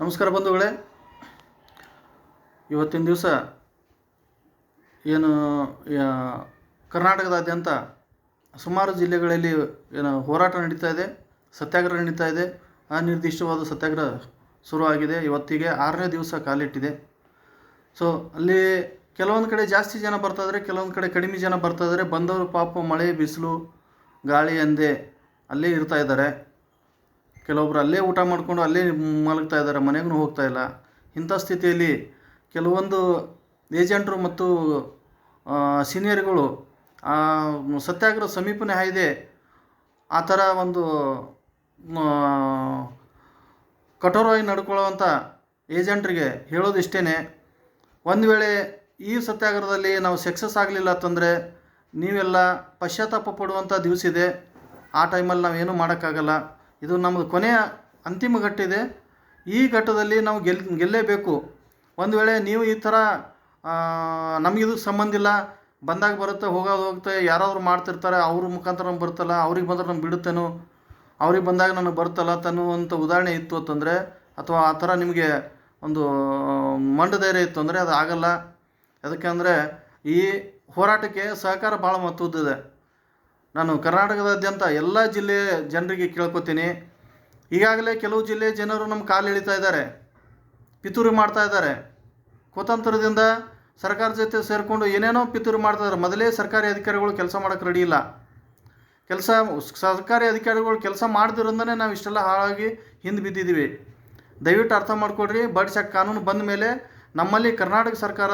ನಮಸ್ಕಾರ ಬಂಧುಗಳೇ. ಇವತ್ತಿನ ದಿವಸ ಏನು ಕರ್ನಾಟಕದಾದ್ಯಂತ ಸುಮಾರು ಜಿಲ್ಲೆಗಳಲ್ಲಿ ಏನು ಹೋರಾಟ ನಡೀತಾ ಇದೆ, ಸತ್ಯಾಗ್ರಹ ನಡೀತಾ ಇದೆ. ಅನಿರ್ದಿಷ್ಟವಾದ ಸತ್ಯಾಗ್ರಹ ಶುರುವಾಗಿದೆ. ಇವತ್ತಿಗೆ ಆರನೇ ದಿವಸ ಕಾಲಿಟ್ಟಿದೆ. ಸೊ, ಅಲ್ಲಿ ಕೆಲವೊಂದು ಕಡೆ ಜಾಸ್ತಿ ಜನ ಬರ್ತಾ ಇದ್ದಾರೆ ಕೆಲವೊಂದು ಕಡೆ ಕಡಿಮೆ ಜನ ಬರ್ತಾ ಇದ್ದಾರೆ ಬಂದವರು ಪಾಪ ಮಳೆ, ಬಿಸಿಲು, ಗಾಳಿ ಅಂದೆ ಅಲ್ಲೇ ಇರ್ತಾ ಇದ್ದಾರೆ. ಕೆಲವೊಬ್ರು ಅಲ್ಲೇ ಊಟ ಮಾಡಿಕೊಂಡು ಅಲ್ಲೇ ಮಲಗ್ತಾ ಇದ್ದಾರೆ, ಮನೆಗೂ ಹೋಗ್ತಾ ಇಲ್ಲ. ಇಂಥ ಸ್ಥಿತಿಯಲ್ಲಿ ಕೆಲವೊಂದು ಏಜೆಂಟ್ರು ಮತ್ತು ಸೀನಿಯರ್ಗಳು ಸತ್ಯಾಗ್ರಹ ಸಮೀಪನೇ ಆಗಿದೆ ಆ ಥರ ಒಂದು ಕಠೋರವಾಗಿ ನಡ್ಕೊಳ್ಳೋವಂಥ ಏಜೆಂಟ್ರಿಗೆ ಹೇಳೋದು ಇಷ್ಟೇ ಒಂದು ವೇಳೆ ಈ ಸತ್ಯಾಗ್ರಹದಲ್ಲಿ ನಾವು ಸಕ್ಸಸ್ ಆಗಲಿಲ್ಲ ಅಂತಂದರೆ ನೀವೆಲ್ಲ ಪಶ್ಚಾತ್ತಾಪ ಪಡುವಂಥ ದಿವಸ ಇದೆ. ಆ ಟೈಮಲ್ಲಿ ನಾವೇನು ಮಾಡೋಕ್ಕಾಗಲ್ಲ. ಇದು ನಮ್ಮದು ಕೊನೆಯ ಅಂತಿಮ ಘಟ್ಟ ಇದೆ ಈ ಘಟ್ಟದಲ್ಲಿ ನಾವು ಗೆಲ್, ಗೆಲ್ಲೇಬೇಕು. ಒಂದು ವೇಳೆ ನೀವು ಈ ಥರ ನಮಗಿದು ಸಂಬಂಧ ಇಲ್ಲ, ಬಂದಾಗ ಬರುತ್ತೆ ಹೋಗೋದು ಹೋಗುತ್ತೆ, ಯಾರಾದರೂ ಮಾಡ್ತಿರ್ತಾರೆ, ಅವ್ರ ಮುಖಾಂತರ ನಮ್ಗೆ ಬರ್ತಲ್ಲ ಅವ್ರಿಗೆ ಬಂದ್ರೆ ನಮ್ಗೆ ಬಿಡುತ್ತೇನೋ, ಅವ್ರಿಗೆ ಬಂದಾಗ ನನಗೆ ಬರುತ್ತಲ್ಲ ತನ್ನುವಂಥ ಉದಾಹರಣೆ ಇತ್ತು ಅಂತಂದರೆ, ಅಥವಾ ಆ ಥರ ನಿಮಗೆ ಒಂದು, ಮಂಡ ಇತ್ತು ಅಂದರೆ ಅದು ಆಗಲ್ಲ. ಅದಕ್ಕೆ ಅಂದರೆ ಈ ಹೋರಾಟಕ್ಕೆ ಸಹಕಾರ ಭಾಳ ಮಹತ್ವದ್ದಿದೆ ನಾನು ಕರ್ನಾಟಕದಾದ್ಯಂತ ಎಲ್ಲ ಜಿಲ್ಲೆಯ ಜನರಿಗೆ ಕೇಳ್ಕೊತೀನಿ. ಈಗಾಗಲೇ ಕೆಲವು ಜಿಲ್ಲೆಯ ಜನರು ನಮ್ಮ ಕಾಲು ಎಳಿತಾ ಇದ್ದಾರೆ. ಪಿತೂರಿ ಮಾಡ್ತಾ ಇದ್ದಾರೆ. ಕುತಂತ್ರದಿಂದ ಸರ್ಕಾರ ಜೊತೆ ಸೇರಿಕೊಂಡು ಏನೇನೋ ಪಿತೂರಿ ಮಾಡ್ತಾ ಇದ್ದಾರೆ. ಮೊದಲೇ ಸರ್ಕಾರಿ ಅಧಿಕಾರಿಗಳು ಕೆಲಸ ಮಾಡೋಕ್ಕೆ ರೆಡಿ ಇಲ್ಲ. ಕೆಲಸ ಸರ್ಕಾರಿ ಅಧಿಕಾರಿಗಳು ಕೆಲಸ ಮಾಡ್ದಿರೋದನ್ನೇ ನಾವು ಇಷ್ಟೆಲ್ಲ ಹಾಳಾಗಿ ಹಿಂದೆ ಬಿದ್ದಿದ್ದೀವಿ. ದಯವಿಟ್ಟು ಅರ್ಥ ಮಾಡಿಕೊಡ್ರಿ ಬಡ್ ಚೆಕ್ ಕಾನೂನು ಬಂದ ಮೇಲೆ ನಮ್ಮಲ್ಲಿ ಕರ್ನಾಟಕ ಸರ್ಕಾರ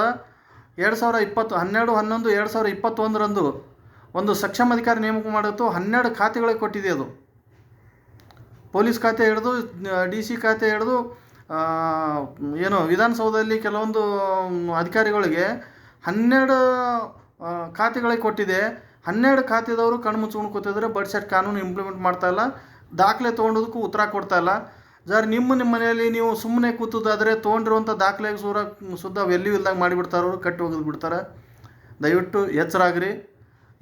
ಎರಡು ಸಾವಿರ ಇಪ್ಪತ್ತು ಹನ್ನೆರಡು, ಹನ್ನೊಂದು, ಎರಡು ಸಾವಿರ ಇಪ್ಪತ್ತೊಂದರಂದು ಒಂದು ಸಕ್ಷಮ ಅಧಿಕಾರಿ ನೇಮಕ ಮಾಡೋದು ಹನ್ನೆರಡು ಖಾತೆಗಳಿಗೆ ಕೊಟ್ಟಿದೆ ಅದು. ಪೊಲೀಸ್ ಖಾತೆ ಹಿಡಿದು, ಡಿ ಸಿ ಖಾತೆ ಹಿಡಿದು ಏನು, ವಿಧಾನಸೌಧದಲ್ಲಿ ಕೆಲವೊಂದು ಅಧಿಕಾರಿಗಳಿಗೆ ಹನ್ನೆರಡು ಖಾತೆಗಳಿಗೆ ಕೊಟ್ಟಿದೆ. ಹನ್ನೆರಡು ಖಾತೆದವರು ಕಣ್ಮುಚ್ಕೊಂಡು ಕೂತಿದ್ರೆ ಬಡ್ ಸೆಟ್ ಕಾನೂನು ಇಂಪ್ಲಿಮೆಂಟ್ ಮಾಡ್ತಾ ಇಲ್ಲ. ದಾಖಲೆ ತೊಗೊಂಡೋದಕ್ಕೂ ಉತ್ತರ ಕೊಡ್ತಾ ಇಲ್ಲ. ಜರ್ ನಿಮ್ಮ ನಿಮ್ಮ ಮನೆಯಲ್ಲಿ ನೀವು ಸುಮ್ಮನೆ ಕೂತದಾದರೆ ತೊಗೊಂಡಿರುವಂಥ ದಾಖಲೆಗೆ ಸೂರ, ಸುದ್ದ ಎಲ್ಲಿಯೂ ಇಲ್ದಾಗ ಮಾಡಿಬಿಡ್ತಾರೆ, ಅವರು ಕಟ್ಟಿ ಒಗೆದು ಬಿಡ್ತಾರೆ ದಯವಿಟ್ಟು ಎಚ್ಚರಾಗ್ರಿ.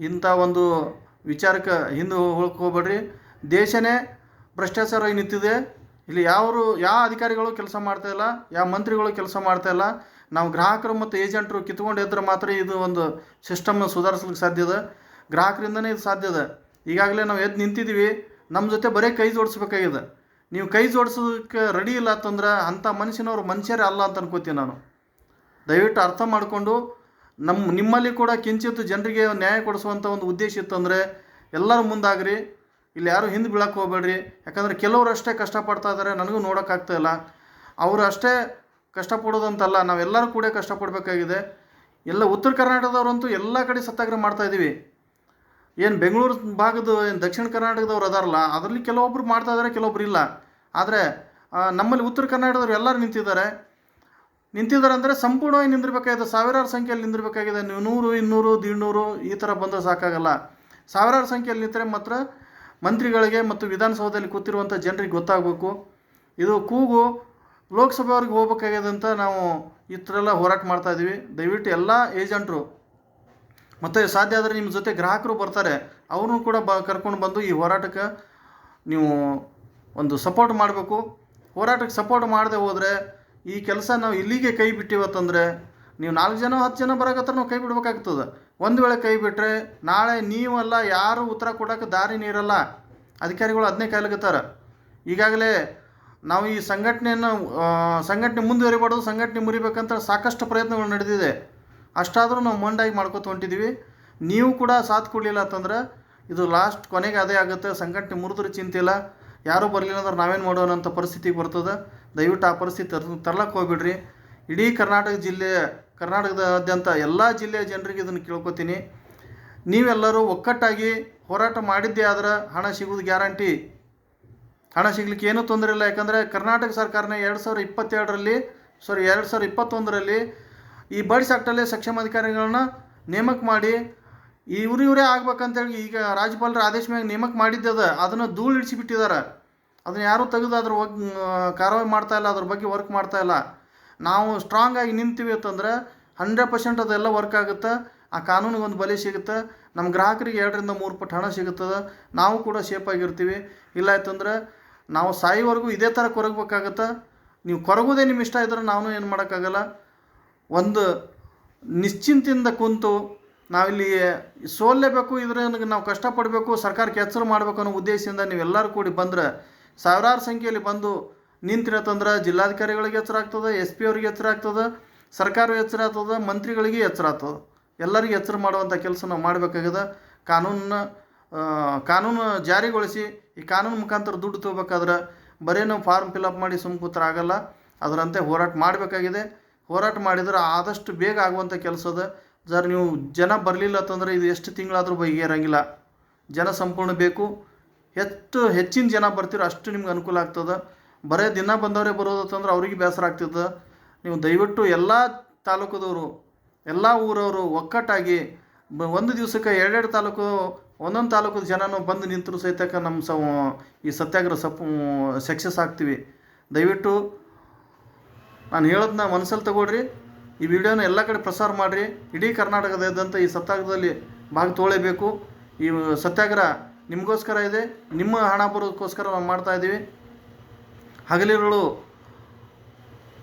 ಇಂಥ ಒಂದು ವಿಚಾರಕ್ಕೆ ಹಿಂದೆ ಹೋಗ್ಕೋಬೇಡ್ರಿ ದೇಶನೇ ಭ್ರಷ್ಟಾಚಾರವಾಗಿ ನಿಂತಿದೆ. ಇಲ್ಲಿ ಯಾರು ಯಾವ ಅಧಿಕಾರಿಗಳು ಕೆಲಸ ಮಾಡ್ತಾ ಇಲ್ಲ, ಯಾವ ಮಂತ್ರಿಗಳು ಕೆಲಸ ಮಾಡ್ತಾ ಇಲ್ಲ, ನಾವು ಗ್ರಾಹಕರು ಮತ್ತು ಏಜೆಂಟರು ಕಿತ್ಕೊಂಡು ಇದ್ರೆ ಮಾತ್ರ ಇದು ಒಂದು ಸಿಸ್ಟಮ್ನ ಸುಧಾರಿಸ್ಲಿಕ್ಕೆ ಸಾಧ್ಯದ ಗ್ರಾಹಕರಿಂದನೇ ಇದು ಸಾಧ್ಯದ ಈಗಾಗಲೇ ನಾವು ಎದ್ದು ನಿಂತಿದ್ದೀವಿ ನಮ್ಮ ಜೊತೆ ಬರೀ ಕೈ ಜೋಡಿಸ್ಬೇಕಾಗಿದೆ. ನೀವು ಕೈ ಜೋಡಿಸೋದಕ್ಕೆ ರೆಡಿ ಇಲ್ಲ ಅಂತಂದ್ರೆ ಅಂಥ ಮನುಷ್ಯನವ್ರು ಮನುಷ್ಯರೇ ಅಲ್ಲ ಅಂತ ಅನ್ಕೋತೀನಿ ನಾನು. ದಯವಿಟ್ಟು ಅರ್ಥ ಮಾಡಿಕೊಂಡು ನಮ್ಮ ನಿಮ್ಮಲ್ಲಿ ಕೂಡ ಕಿಂಚಿತ್ತು ಜನರಿಗೆ ನ್ಯಾಯ ಕೊಡಿಸುವಂಥ ಒಂದು ಉದ್ದೇಶ ಇತ್ತಂದರೆ ಎಲ್ಲರೂ ಮುಂದಾಗ್ರಿ. ಇಲ್ಲಿ ಯಾರು ಹಿಂದೆ ಬೀಳಕ್ಕೆ ಹೋಗಬೇಡ್ರಿ. ಯಾಕಂದರೆ ಕೆಲವರು ಅಷ್ಟೇ ಕಷ್ಟಪಡ್ತಾ ಇದ್ದಾರೆ ನನಗೂ ನೋಡೋಕ್ಕಾಗ್ತಾ ಇಲ್ಲ. ಅವರು ಅಷ್ಟೇ ಕಷ್ಟಪಡೋದಂತಲ್ಲ ನಾವೆಲ್ಲರೂ ಕೂಡ ಕಷ್ಟಪಡಬೇಕಾಗಿದೆ ಎಲ್ಲ ಉತ್ತರ ಕರ್ನಾಟಕದವರಂತೂ ಎಲ್ಲ ಕಡೆ ಸತ್ಯಾಗ್ರಹ ಮಾಡ್ತಾ ಇದ್ದೀವಿ ಏನು ಬೆಂಗಳೂರು ಭಾಗದ, ಏನು ದಕ್ಷಿಣ ಕರ್ನಾಟಕದವ್ರು ಅದಾರಲ್ಲ, ಅದರಲ್ಲಿ ಕೆಲವೊಬ್ರು ಮಾಡ್ತಾ ಇದ್ದಾರೆ ಕೆಲವೊಬ್ರು ಇಲ್ಲ. ಆದರೆ ನಮ್ಮಲ್ಲಿ ಉತ್ತರ ಕರ್ನಾಟಕದವ್ರು ಎಲ್ಲರೂ ನಿಂತಿದ್ದಾರೆ. ನಿಂತಿದ್ದಾರೆ ಅಂದರೆ ಸಂಪೂರ್ಣವಾಗಿ ನಿಂದಿರಬೇಕಾಗಿದೆ, ಸಾವಿರಾರು ಸಂಖ್ಯೆಯಲ್ಲಿ ನಿಂದಿರಬೇಕಾಗಿದೆ. ನೂರು, ಇನ್ನೂರು, ದೀಡ್ನೂರು, ಈ ಥರ ಬಂದರೆ ಸಾಕಾಗಲ್ಲ. ಸಾವಿರಾರು ಸಂಖ್ಯೆಯಲ್ಲಿ ನಿಂತರೆ ಮಾತ್ರ ಮಂತ್ರಿಗಳಿಗೆ ಮತ್ತು ವಿಧಾನಸೌಧದಲ್ಲಿ ಕೂತಿರುವಂಥ ಜನರಿಗೆ ಗೊತ್ತಾಗಬೇಕು. ಇದು ಕೂಗು ಲೋಕಸಭೆಯವ್ರಿಗೆ ಹೋಗ್ಬೇಕಾಗಿದೆ ಅಂತ ನಾವು ಈ ಥರ ಎಲ್ಲ ಹೋರಾಟ ಮಾಡ್ತಾ ಇದ್ದೀವಿ. ದಯವಿಟ್ಟು ಎಲ್ಲ ಏಜೆಂಟ್ರು, ಮತ್ತು ಸಾಧ್ಯ ಆದರೆ ನಿಮ್ಮ ಜೊತೆ ಗ್ರಾಹಕರು ಬರ್ತಾರೆ. ಅವ್ರನ್ನೂ ಕೂಡ ಬ, ಕರ್ಕೊಂಡು ಬಂದು ಈ ಹೋರಾಟಕ್ಕೆ ನೀವು ಒಂದು ಸಪೋರ್ಟ್ ಮಾಡಬೇಕು. ಹೋರಾಟಕ್ಕೆ ಸಪೋರ್ಟ್ ಮಾಡದೆ ಹೋದರೆ ಈ ಕೆಲಸ ನಾವು ಇಲ್ಲಿಗೆ ಕೈ ಬಿಟ್ಟಿವತ್ತಂದರೆ ನೀವು ನಾಲ್ಕು ಜನ, ಹತ್ತು ಜನ ಬರೋಕತ್ರ ನಾವು ಕೈ ಬಿಡ್ಬೇಕಾಗ್ತದೆ. ಒಂದು ವೇಳೆ ಕೈ ಬಿಟ್ಟರೆ ನಾಳೆ ನೀವಲ್ಲ ಯಾರು ಉತ್ತರ ಕೊಡೋಕೆ ದಾರಿ ನೀರಲ್ಲ. ಅಧಿಕಾರಿಗಳು ಅದನ್ನೇ ಕಾಯ್ಲಿಕತ್ತಾರ ಈಗಾಗಲೇ ನಾವು ಈ ಸಂಘಟನೆಯನ್ನು ಸಂಘಟನೆ ಮುಂದುವರಿಬಾರ್ದು, ಸಂಘಟನೆ ಮುರಿಬೇಕಂತ ಸಾಕಷ್ಟು ಪ್ರಯತ್ನಗಳು ನಡೆದಿದೆ. ಅಷ್ಟಾದರೂ ನಾವು ಮಂಡಾಗಿ ಮಾಡ್ಕೊತ ಹೊಂಟಿದ್ದೀವಿ ನೀವು ಕೂಡ ಸಾಥ್ ಕೊಡಲಿಲ್ಲ ಅಂತಂದ್ರೆ ಇದು ಲಾಸ್ಟ್ ಕೊನೆಗೆ ಅದೇ ಆಗುತ್ತೆ. ಸಂಘಟನೆ ಮುರಿದ್ರೆ ಚಿಂತೆ ಇಲ್ಲ. ಯಾರೂ ಬರಲಿಲ್ಲ ಅಂದ್ರೆ ನಾವೇನು ಮಾಡೋಣ ಅಂತ ಪರಿಸ್ಥಿತಿಗೆ ಬರ್ತದೆ. ದಯವಿಟ್ಟು ಆ ಪರಿಸ್ಥಿತಿ ತರ್ ತರ್ಲಕ್ಕೆ ಹೋಗ್ಬಿಡ್ರಿ. ಇಡೀ ಕರ್ನಾಟಕ ಜಿಲ್ಲೆ, ಕರ್ನಾಟಕದಾದ್ಯಂತ ಎಲ್ಲ ಜಿಲ್ಲೆಯ ಜನರಿಗೆ ಇದನ್ನು ಕೇಳ್ಕೊತೀನಿ. ನೀವೆಲ್ಲರೂ ಒಕ್ಕಟ್ಟಾಗಿ ಹೋರಾಟ ಮಾಡಿದ್ದೇ ಆದ್ರೆ ಹಣ ಸಿಗೋದು ಗ್ಯಾರಂಟಿ. ಹಣ ಸಿಗ್ಲಿಕ್ಕೆ ಏನೂ ತೊಂದರೆ ಇಲ್ಲ. ಯಾಕಂದರೆ ಕರ್ನಾಟಕ ಸರ್ಕಾರನೇ ಎರಡು ಸಾವಿರ ಇಪ್ಪತ್ತೆರಡರಲ್ಲಿ ಸಾರಿ ಎರಡು ಸಾವಿರ ಇಪ್ಪತ್ತೊಂದರಲ್ಲಿ ಈ ಬಡ್ಸ್ ಆ್ಯಕ್ಟಲ್ಲೇ ಸಕ್ಷಮ ಅಧಿಕಾರಿಗಳನ್ನ ನೇಮಕ ಮಾಡಿ, ಇವ್ರು ಇವರೇ ಆಗ್ಬೇಕಂತೇಳಿ ಈಗ ರಾಜ್ಯಪಾಲರ ಆದೇಶ ಮ್ಯಾಗ ನೇಮಕ ಮಾಡಿದ್ದದ. ಅದನ್ನು ಧೂಳು ಇಳಿಸಿಬಿಟ್ಟಿದ್ದಾರೆ ಅದನ್ನು ಯಾರೂ ತೆಗೆದು ಅದ್ರ ಬಗ್ಗೆ ಕಾರ್ಯವಾಹಿ ಮಾಡ್ತಾ ಇಲ್ಲ, ಅದ್ರ ಬಗ್ಗೆ ವರ್ಕ್ ಮಾಡ್ತಾ ಇಲ್ಲ. ನಾವು ಸ್ಟ್ರಾಂಗ್ ಆಗಿ ನಿಂತೀವಿ ಅಂತಂದ್ರೆ ಹಂಡ್ರೆಡ್ ಪರ್ಸೆಂಟ್ ಅದೆಲ್ಲ ವರ್ಕ್ ಆಗುತ್ತೆ. ಆ ಕಾನೂನಿಗೆ ಒಂದು ಬಲಿ ಸಿಗುತ್ತೆ. ನಮ್ಮ ಗ್ರಾಹಕರಿಗೆ ಎರಡರಿಂದ ಮೂರು ಪಟ್ಟು ಹಣ ಸಿಗುತ್ತದೆ. ನಾವು ಕೂಡ ಸೇಫ್ ಆಗಿರ್ತೀವಿ. ಇಲ್ಲ ಆಯ್ತಂದ್ರೆ ನಾವು ಸಾಯಿವರೆಗೂ ಇದೇ ಥರ ಕೊರಗಬೇಕಾಗತ್ತೆ. ನೀವು ಕೊರಗೋದೇ ನಿಮ್ಮ ಇಷ್ಟ ಇದ್ರೆ ನಾವು ಏನು ಮಾಡೋಕ್ಕಾಗಲ್ಲ. ಒಂದು ನಿಶ್ಚಿಂತೆಯಿಂದ ಕುಂತು ನಾವಿಲ್ಲಿ ಸೋಲ್ಲೇಬೇಕು ಇದ್ರೆ ನಾವು ಕಷ್ಟಪಡಬೇಕು ಸರ್ಕಾರಕ್ಕೆ ಎಚ್ಚರ ಮಾಡಬೇಕು ಅನ್ನೋ ಉದ್ದೇಶದಿಂದ ನೀವೆಲ್ಲರೂ ಕೂಡಿ ಬಂದ್ರೆ ಸಾವಿರಾರು ಸಂಖ್ಯೆಯಲ್ಲಿ ಬಂದು ನಿಂತಿರತ್ತಂದ್ರೆ ಜಿಲ್ಲಾಧಿಕಾರಿಗಳಿಗೆ ಎಚ್ಚರ ಆಗ್ತದೆ ಎಸ್ ಪಿ ಅವ್ರಿಗೆ ಎಚ್ಚರ ಆಗ್ತದೆ ಸರ್ಕಾರ ಎಚ್ಚರ ಆಗ್ತದೆ, ಮಂತ್ರಿಗಳಿಗೆ ಎಚ್ಚರ ಆಗ್ತದೆ. ಎಲ್ಲರಿಗೂ ಎಚ್ಚರ ಮಾಡುವಂಥ ಕೆಲಸ ನಾವು ಮಾಡಬೇಕಾಗಿದೆ. ಕಾನೂನನ್ನ ಕಾನೂನು ಜಾರಿಗೊಳಿಸಿ, ಈ ಕಾನೂನು ಮುಖಾಂತರ ದುಡ್ಡು ತಗೋಬೇಕಾದ್ರೆ ಬರೀ ನಾವು ಫಾರ್ಮ್ ಫಿಲಪ್ ಮಾಡಿ ಸುಮ್ ಕೂತ್ರ ಆಗಲ್ಲ. ಅದರಂತೆ ಹೋರಾಟ ಮಾಡಬೇಕಾಗಿದೆ. ಹೋರಾಟ ಮಾಡಿದರೆ ಆದಷ್ಟು ಬೇಗ ಆಗುವಂಥ ಕೆಲಸದ ಜರ್ ನೀವು ಜನ ಬರಲಿಲ್ಲ ಅಂತಂದರೆ ಇದು ಎಷ್ಟು ತಿಂಗಳಾದರೂ ಬಗೆಹರಂಗಿಲ್ಲ ಜನ ಸಂಪೂರ್ಣ ಬೇಕು. ಹೆಚ್ಚು ಹೆಚ್ಚಿನ ಜನ ಬರ್ತೀರೋ ಅಷ್ಟು ನಿಮ್ಗೆ ಅನುಕೂಲ ಆಗ್ತದೆ. ಬರೇ ದಿನ ಬಂದವರೇ ಬರೋದಂತಂದ್ರೆ ಅವ್ರಿಗೆ ಬೇಸರ ಆಗ್ತದೆ. ನೀವು ದಯವಿಟ್ಟು ಎಲ್ಲ ತಾಲೂಕದವರು, ಎಲ್ಲ ಊರವರು ಒಕ್ಕಟ್ಟಾಗಿ ಬ ಒಂದು ದಿವಸಕ್ಕೆ ಎರಡೆರಡು ತಾಲೂಕು, ಒಂದೊಂದು ತಾಲೂಕದ ಜನನೂ ಬಂದು ನಿಂತರು ಸಹಿತಕ್ಕೆ ನಮ್ಮ ಸ ಈ ಸತ್ಯಾಗ್ರಹ ಸಪ್ ಸಕ್ಸಸ್ ಆಗ್ತೀವಿ. ದಯವಿಟ್ಟು ನಾನು ಹೇಳೋದನ್ನ ಮನಸ್ಸಲ್ಲಿ ತಗೊಳ್ರಿ. ಈ ವಿಡಿಯೋನ ಎಲ್ಲ ಕಡೆ ಪ್ರಸಾರ ಮಾಡಿರಿ. ಇಡೀ ಕರ್ನಾಟಕದಾದ್ಯಂತ ಈ ಸತ್ಯಾಗ್ರಹದಲ್ಲಿ ಭಾಗ ತೊಗೊಳ್ಳೇಬೇಕು ಈ ಸತ್ಯಾಗ್ರಹ ನಿಮಗೋಸ್ಕರ ಇದೆ, ನಿಮ್ಮ ಹಣ ಬರೋದಕ್ಕೋಸ್ಕರ ಮಾಡ್ತಾ ಇದ್ದೀವಿ. ಹಗಲಿರುಳು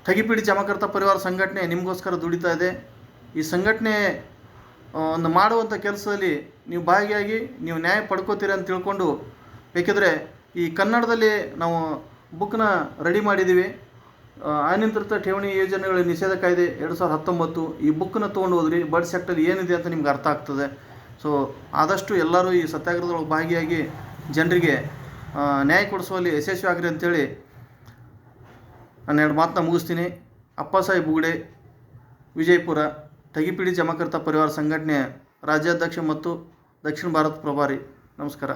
ತಗಿಪಿಡಿ ಜಮಕರ್ತ ಪರಿವಾರ ಸಂಘಟನೆ ನಿಮಗೋಸ್ಕರ ದುಡಿತಾ ಇದೆ. ಈ ಸಂಘಟನೆ ಒಂದು ಮಾಡುವಂಥ ಕೆಲಸದಲ್ಲಿ ನೀವು ಭಾಗಿಯಾಗಿ ನೀವು ನ್ಯಾಯ ಪಡ್ಕೋತೀರ ಅಂತ ತಿಳ್ಕೊಂಡು, ಬೇಕಿದ್ರೆ ಈ ಕನ್ನಡದಲ್ಲಿ ನಾವು ಬುಕ್ನ ರೆಡಿ ಮಾಡಿದ್ದೀವಿ. ಅನಿಯಂತ್ರಿತ ಠೇವಣಿ ಯೋಜನೆಗಳ ನಿಷೇಧ ಕಾಯ್ದೆ ಎರಡು ಸಾವಿರದ ಹತ್ತೊಂಬತ್ತು ಈ ಬುಕ್ನ ತೊಗೊಂಡು ಹೋದ್ರಿ ಬಡ್ ಸೆಕ್ಟರ್ ಏನಿದೆ ಅಂತ ನಿಮ್ಗೆ ಅರ್ಥ ಆಗ್ತದೆ. ಸೊ ಆದಷ್ಟು ಎಲ್ಲರೂ ಈ ಸತ್ಯಾಗ್ರಹದೊಳಗೆ ಭಾಗಿಯಾಗಿ ಜನರಿಗೆ ನ್ಯಾಯ ಕೊಡಿಸುವಲ್ಲಿ ಯಶಸ್ವಿ ಆಗಿರಿ ಅಂತೇಳಿ ನಾನು ಎರಡು ಮಾತನ್ನ ಮುಗಿಸ್ತೀನಿ. ಅಪ್ಪಾಸಾಹೇಬ್ ಬುಗುಡೆ ವಿಜಯಪುರ, ತಗಿಪಿಡಿ ಜಮಕರ್ತ ಪರಿವಾರ ಸಂಘಟನೆ ರಾಜ್ಯಾಧ್ಯಕ್ಷ ಮತ್ತು ದಕ್ಷಿಣ ಭಾರತ ಪ್ರಭಾರಿ. ನಮಸ್ಕಾರ.